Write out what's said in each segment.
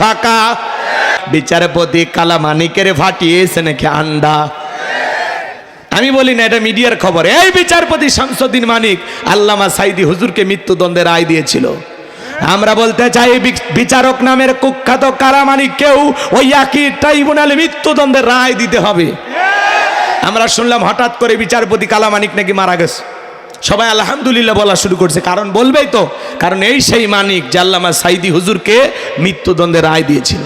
ফাঁকা। বিচারপতি কালামানিকের ফাটিয়েছে নাকি আন্ডা? আমি বলি না, এটা মিডিয়ার খবর। এই বিচারপতি শামসুদ্দিন মানিক আল্লামা সাইদি হুজুরকে মৃত্যুদণ্ডের রায় দিয়েছিল। আমরা বলতে চাই বিচারক নামের কুখ্যাত কারামানিক কেউ ওই একই ট্রাইব্যুনালে মৃত্যুদণ্ডের রায় দিতে হবে। আমরা শুনলাম হঠাৎ করে বিচারপতি কালামানিক নাকি মারা গেছে। সবাই আলহামদুলিল্লাহ বলা শুরু করছে। কারণ বলবেই তো, কারণ এই সেই মানিক জাল্লামা সাইদি হুজুরকে মৃত্যুদণ্ডের রায় দিয়েছিল।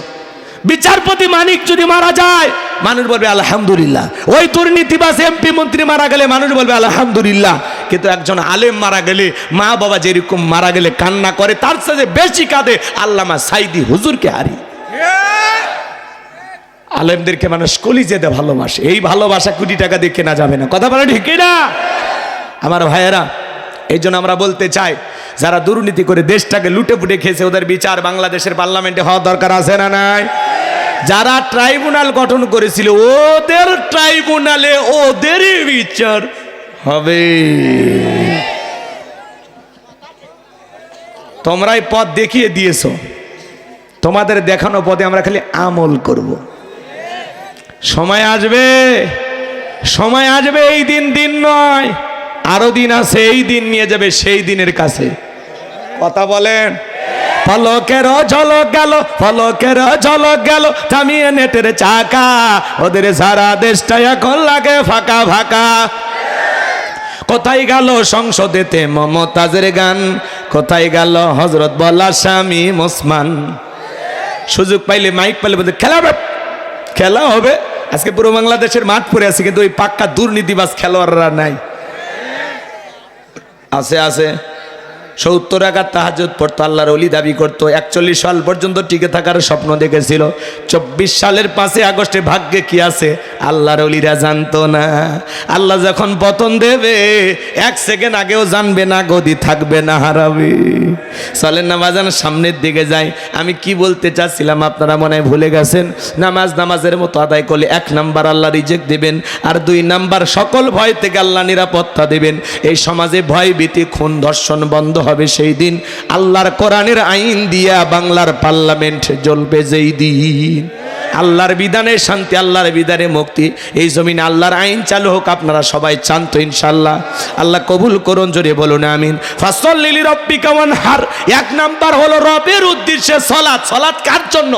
বিচারপতি মানিক যদি মারা যায়, মানুষ বলবে আলহামদুলিল্লাহ। ওই দুর্নীতিবাস এমপি মন্ত্রী মারা গেলে মানুষ বলবে আলহামদুলিল্লাহ। কিন্তু একজন আলেম মারা গেলে, মা বাবা যেরকম মারা গেলে কান্না করে, তার সাথে বেশি কাঁদে আল্লামা সাইদি হুজুরকে হারি। আলেমদেরকে মানুষ কলি যেতে ভালোবাসে। এই ভালোবাসা কোটি টাকা দিয়ে কেনা যাবে না। কথা বলে ঠিক না আমার ভাইয়েরা, এই জন্য আমরা বলতে চাই, যারা দুর্নীতি করে দেশটাকে লুটে পুটে খেয়েছে, ওদের বিচার বাংলাদেশের পার্লামেন্টে হওয়া দরকার আছে না নাই? যারা ট্রাইব্যুনাল গঠন করেছিল, ওদের ট্রাইব্যুনালে ওদেরই বিচার হবে। তোমরাই পথ দেখিয়ে দিয়েছ। তোমাদের দেখানো পথে আমরা খালি আমল করব। সময় আসবে। সময় আসবে, এই দিন দিন নয়। আরও দিন আছে, এই দিন নিয়ে যাবে, সেই দিনের কাছে। কথা বলেন? ফলকের ঝলক গেল, ফলকের ঝলক গেল, থামিয়ে নেটের চাকা। ওদের সারা দেশটা এখন লাগে ফাঁকা ফাঁকা। কোথায় গেল সংসদেতে মমতাজের গান? কোথায় গেল হজরত বলা স্বামী মুসমান? সুযোগ পাইলে মাইক পাইলে বলতে, খেলা হবে খেলা হবে। আজকে পুরো বাংলাদেশের মাঠ পড়ে আছে, কিন্তু ওই পাক্কা দুর্নীতিবাজ খেলোয়াড়রা নাই। আছে আছে। সত্তর একার তাহাজত পড়তো, আল্লাহর অলি দাবি করতো। একচল্লিশ সাল পর্যন্ত টিকে থাকার স্বপ্ন দেখেছিল। চব্বিশ সালের পাঁচে আগস্টে ভাগ্যে কি আছে? আল্লাহর অলিরা জানতো না। আল্লাহ যখন পতন দেবে, এক সেকেন্ড আগেও জানবে না, গদি থাকবে না, হারাবে। চলেন না বাজান সামনের দিকে যাই আমি কি বলতে চাচ্ছিলাম, আপনারা মনে ভুলে গেছেন? নামাজ নামাজের মতো আদায় করলে এক নাম্বার আল্লাহ রিজেক্ট দেবেন, আর দুই নাম্বার সকল ভয় থেকে আল্লাহ নিরাপত্তা দেবেন। এই সমাজে ভয় ভীতি, খুন ধর্ষণ বন্ধ হবে সেই দিন। আল্লাহর কোরআনের আইন দিয়া বাংলার পার্লামেন্ট জ্বলবে যেই দিন। আল্লাহর বিধানে শান্তি, আল্লাহর বিধানে মুক্তি। এই জমিনে আল্লাহর আইন চালু হোক, আপনারা সবাই চান তো ইনশাল্লাহ আল্লাহ কবুল করুন, জোরে বলুন, আমিন। ফাসল লিলি রব্বি কেমন হার এক নাম্বার হলো রবের উদ্দেশ্যে সলাৎ সলাৎ কার জন্য?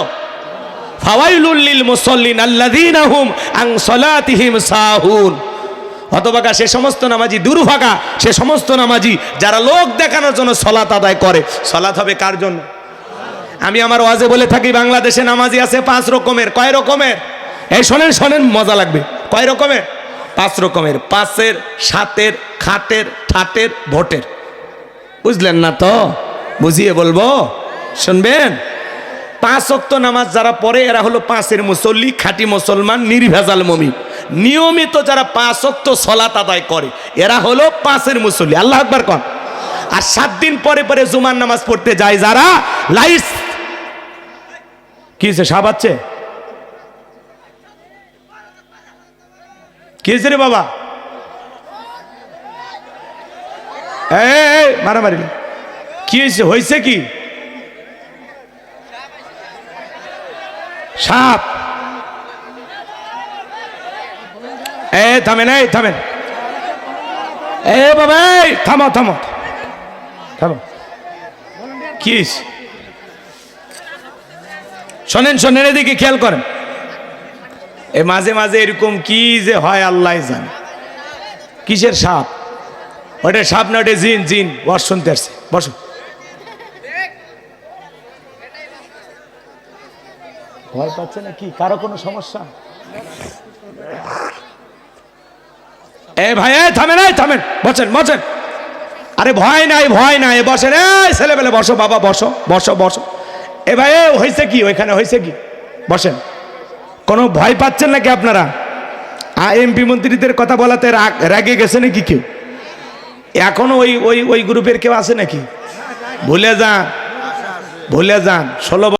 ফাওয়াইলুল লিল মুসাল্লিন আল্লাযীনা হুম আন সালাতিহিম সাহুন। হতভাগা সে সমস্ত নামাজি দুর্ভাগা সে সমস্ত নামাজি যারা লোক দেখানোর জন্য সলাত আদায় করে। সলাত হবে কার জন্য? আমি আমার ওয়াজে বলে থাকি, বাংলাদেশে নামাজি আছে পাঁচ রকমের। কয় রকমের? এই শোনেন শোনেন, মজা লাগবে। কয় রকমের? পাঁচ রকমের। পাঁচের, সাতের, খাটের, ঠাটের, ভোটের। বুঝলেন না তো? বুঝিয়ে বলব? শুনবেন? পাঁচ অক্ত নামাজ যারা পড়ে, এরা হলো পাঁচের মুসল্লি, খাঁটি মুসলমান, নির্ভেজাল মমি নিয়মিত যারা পাঁচ অক্ত সলাত আদায় করে, এরা হলো পাঁচের মুসল্লি। আল্লাহ আকবার কন। আর সাত দিন পরে পরে জুমার নামাজ পড়তে যায় যারা, লাইস কি হয়েছে? আছে? কি রে বাবা? এই, মারামারি। কি হয়েছে? কি? সাপ। এ থামেন এই থামেন। এ বাবা থামো থামো। থামো। কি হয়েছে? শোনেন শোনেন, এদিকে খেয়াল করেন। এ মাঝে মাঝে এরকম কি যে হয় আল্লাহ জানে। কিসের সাপ? ওটা সাপ না, ওটা জিন জিন। বস, শুনতে আসছে। বসো। ভয় পাচ্ছে না কি কারও কোনো সমস্যা? এ ভাই থামেন এই থামেন। বসেন বসেন। আরে ভয় নাই ভয় নাই। বসেন এই ছেলেবেলে বসো, বাবা, বসো বসো বসো। এ ভাই হয়েছে কি? ওইখানে হয়েছে কি? বসেন। কোনো ভয় পাচ্ছেন নাকি আপনারা? এমপি মন্ত্রীদের কথা বলাতে রাগ- গেছে নাকি কেউ? এখনও ওই ওই ওই গ্রুপের কেউ আছে নাকি? ভুলে যান ভুলে যান। ষোলো